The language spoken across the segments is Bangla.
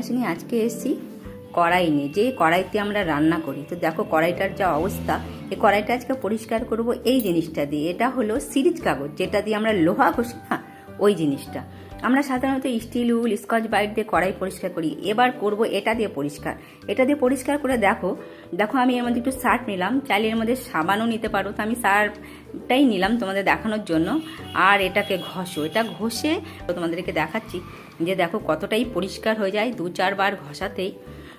আসিনি, আজকে এসছি কড়াই নিয়ে। যে কড়াইতে আমরা রান্না করি, তো দেখো কড়াইটার যা অবস্থা এই কড়াইটা আজকে পরিষ্কার করব এই জিনিসটা দিয়ে। এটা হলো সিরিজ কাগজ, যেটা দিয়ে আমরা লোহা ঘষি না ওই জিনিসটা। আমরা সাধারণত স্টিল, উল, স্কচ বাইট দিয়ে কড়াই পরিষ্কার করি। এবার করব এটা দিয়ে পরিষ্কার। এটা দিয়ে পরিষ্কার করে দেখো দেখো আমি এর মধ্যে একটু সার্ফ নিলাম। চাইলে এর মধ্যে সাবানও নিতে পারো। তো আমি সার্ফটাই নিলাম তোমাদের দেখানোর জন্য। আর এটাকে ঘষো। এটা ঘষে তোমাদেরকে দেখাচ্ছি যে দেখো কতটাই পরিষ্কার হয়ে যায় দু চারবার ঘষাতেই।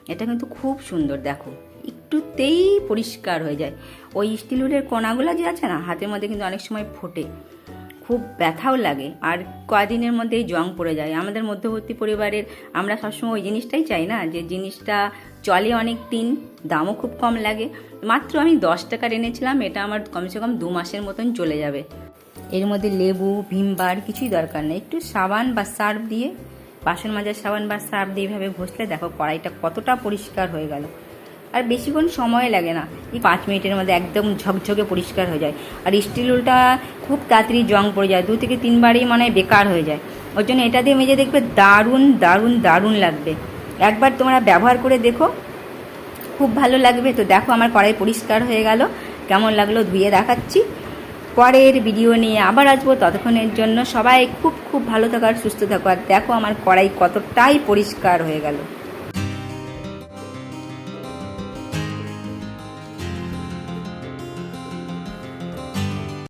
এটা কিন্তু খুব সুন্দর, দেখো। একটুতেই পরিষ্কার হয়ে যায়। ওই স্টিল উলের কোনাগুলো যে আছে না, হাতের মধ্যে কিন্তু অনেক সময় ফোটে। খুব ব্যথাও লাগে। আর কদিনের মধ্যেই জং পড়ে যায়। আমাদের মধ্যবর্তী পরিবারের আমরা সবসময় ওই জিনিসটাই চাই না, যে জিনিসটা চলে অনেক দিন, দামও খুব কম লাগে। মাত্র আমি দশ টাকার এনেছিলাম, এটা আমার কমসে কম দু মাসের মতন চলে যাবে। এর মধ্যে লেবু ভিমবার কিছুই দরকার নেই। একটু সাবান বা সার্ফ দিয়ে, বাসন মাজার সাবান বা সার্ফ দিয়ে এইভাবে ঘষলে দেখো কড়াইটা কতটা পরিষ্কার হয়ে গেল। আর বেশিক্ষণ সময় লাগে না। এই পাঁচ মিনিটের মধ্যে একদম ঝকঝকে পরিষ্কার হয়ে যায়। আর স্টিল উলটা খুব তাড়াতাড়ি জং পড়ে যায়। দু থেকে তিনবারই মানে বেকার হয়ে যায়। ওই জন্য এটা দিয়ে মেজে দেখবে দারুণ দারুণ দারুণ লাগবে। একবার তোমরা ব্যবহার করে দেখো। খুব ভালো লাগবে। তো দেখো আমার কড়াই পরিষ্কার হয়ে গেল। কেমন লাগল ধুয়ে দেখাচ্ছি। পরের ভিডিও নিয়ে আবার আসব। ততক্ষণের জন্য সবাই খুব খুব ভালো থাকো আর সুস্থ থাকো। আর দেখো আমার কড়াই কতটাই পরিষ্কার হয়ে গেল।